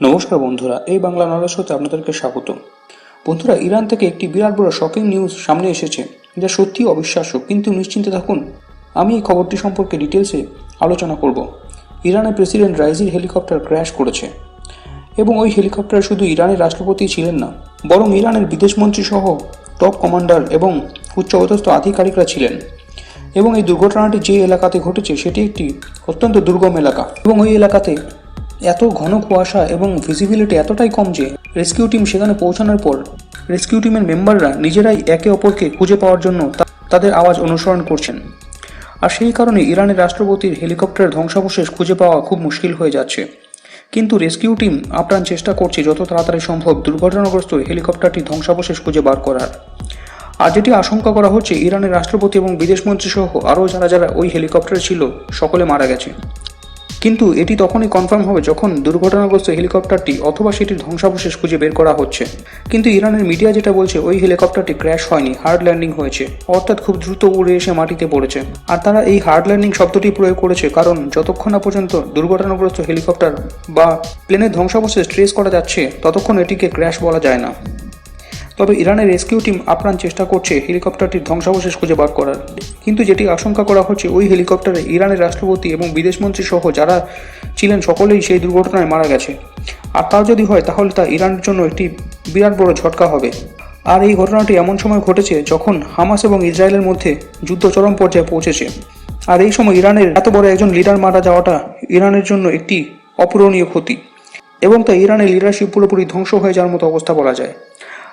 নমস্কার বন্ধুরা, এই বাংলা নলেজ হতে আপনাদেরকে স্বাগত বন্ধুরা, ইরান থেকে একটি বিরাট বড় শকিং নিউজ সামনে এসেছে, যা সত্যি অবিশ্বাস্য, কিন্তু নিশ্চিন্তে থাকুন, আমি এই খবরটি সম্পর্কে ডিটেলসে আলোচনা করব। ইরানের প্রেসিডেন্ট রাইজির হেলিকপ্টার ক্র্যাশ করেছে, এবং ওই হেলিকপ্টারে শুধু ইরানের রাষ্ট্রপতি ছিলেন না, বরং ইরানের বিদেশমন্ত্রী সহ টপ কমান্ডার এবং উচ্চ পদস্থ আধিকারিকরা ছিলেন। এবং এই দুর্ঘটনাটি যে এলাকাতে ঘটেছে, সেটি একটি অত্যন্ত দুর্গম এলাকা। এবং ওই এলাকাতে এত ঘন কুয়াশা এবং ভিজিবিলিটি এতটাই কম যে রেস্কিউ টিম সেখানে পৌঁছানোর পর রেস্কিউ টিমের মেম্বাররা নিজেরাই একে অপরকে খুঁজে পাওয়ার জন্য তাদের আওয়াজ অনুসরণ করছেন। আর সেই কারণে ইরানের রাষ্ট্রপতির হেলিকপ্টারের ধ্বংসাবশেষ খুঁজে পাওয়া খুব মুশকিল হয়ে যাচ্ছে। কিন্তু রেস্কিউ টিম আপ্রাণ চেষ্টা করছে যত তাড়াতাড়ি সম্ভব দুর্ঘটনাগ্রস্ত হেলিকপ্টারটি ধ্বংসাবশেষ খুঁজে বার করার। আর যেটি আশঙ্কা করা হচ্ছে, ইরানের রাষ্ট্রপতি এবং বিদেশমন্ত্রী সহ আরও যারা যারা ওই হেলিকপ্টারে ছিল, সকলে মারা গেছে। কিন্তু এটি তখনই কনফার্ম হবে যখন দুর্ঘটনাগ্রস্ত হেলিকপ্টারটি অথবা সেটির ধ্বংসাবশেষ খুঁজে বের করা হচ্ছে। কিন্তু ইরানের মিডিয়া যেটা বলছে, ওই হেলিকপ্টারটি ক্র্যাশ হয়নি হার্ড ল্যান্ডিং হয়েছে। অর্থাৎ খুব দ্রুত উড়ে এসে মাটিতে পড়েছে। আর তারা এই হার্ড ল্যান্ডিং শব্দটি প্রয়োগ করেছে কারণ যতক্ষণ না পর্যন্ত দুর্ঘটনাগ্রস্ত হেলিকপ্টার বা প্লেনের ধ্বংসাবশেষ ট্রেস করা যাচ্ছে, ততক্ষণ এটিকে ক্র্যাশ বলা যায় না। তবে ইরানের রেস্কিউ টিম আপ্রাণ চেষ্টা করছে হেলিকপ্টারটির ধ্বংসাবশেষ খুঁজে বার করার। কিন্তু যেটি আশঙ্কা করা হচ্ছে, ওই হেলিকপ্টারে ইরানের রাষ্ট্রপতি এবং বিদেশমন্ত্রী সহ যারা ছিলেন, সকলেই সেই দুর্ঘটনায় মারা গেছে। আর তা যদি হয়, তাহলে তা ইরানের জন্য একটি বিরাট বড় ঝটকা হবে। আর এই ঘটনাটি এমন সময় ঘটেছে যখন হামাস এবং ইসরায়েলের মধ্যে যুদ্ধ চরম পর্যায়ে পৌঁছেছে। আর এই সময় ইরানের এত বড় একজন লিডার মারা যাওয়াটা ইরানের জন্য একটি অপূরণীয় ক্ষতি। এবং তা ইরানের লিডারশিপ পুরোপুরি ধ্বংস হয়ে যাওয়ার মতো অবস্থা বলা যায়।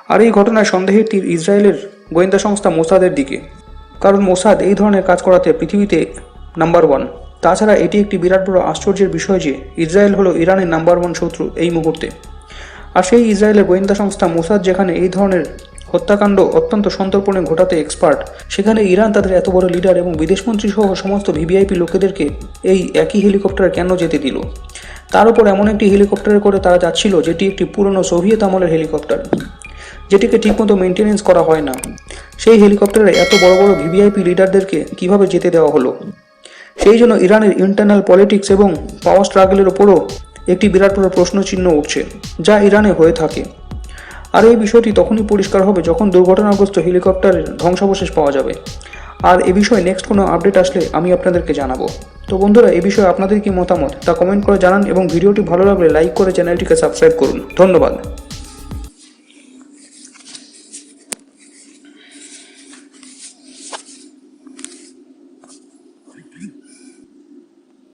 আর এই ঘটনায় সন্দেহের তীর ইসরায়েলের গোয়েন্দা সংস্থা মোসাদের দিকে। কারণ মোসাদ এই ধরনের কাজ করাতে পৃথিবীতে নাম্বার ওয়ান। তাছাড়া এটি একটি বিরাট বড় আশ্চর্যের বিষয় যে ইসরায়েল হলো ইরানের নাম্বার ওয়ান শত্রু এই মুহূর্তে। আর সেই ইসরায়েলের গোয়েন্দা সংস্থা মোসাদ যেখানে এই ধরনের হত্যাকাণ্ড অত্যন্ত সন্তর্পণে ঘটাতে এক্সপার্ট সেখানে ইরান তাদের এত বড় লিডার এবং বিদেশমন্ত্রী সহ সমস্ত ভিভিআইপি লোকেদেরকে এই একই হেলিকপ্টারে কেন যেতে দিল? তার উপর এমন একটি হেলিকপ্টারে করে তারা যাচ্ছিল, যেটি একটি পুরনো সোভিয়েত আমলের হেলিকপ্টার যেটিকে ঠিকমতো মেনটেনেন্স করা হয় না। সেই হেলিকপ্টারে এত বড় বড় ভিভিআইপি লিডারদেরকে কীভাবে যেতে দেওয়া হলো? সেই জন্য ইরানের ইন্টারনাল পলিটিক্স এবং পাওয়ার স্ট্রাগলের ওপরও একটি বিরাট বড় প্রশ্নচিহ্ন উঠছে, যা ইরানে হয়ে থাকে। আর এই বিষয়টি তখনই পরিষ্কার হবে যখন দুর্ঘটনাগ্রস্ত হেলিকপ্টারের ধ্বংসাবশেষ পাওয়া যাবে। আর এ বিষয়ে নেক্সট কোনো আপডেট আসলে আমি আপনাদেরকে জানাব। তো বন্ধুরা, এ বিষয়ে আপনাদের কি মতামত তা কমেন্ট করে জানান এবং ভিডিওটি ভালো লাগলে লাইক করে চ্যানেলটিকে সাবস্ক্রাইব করুন। ধন্যবাদ।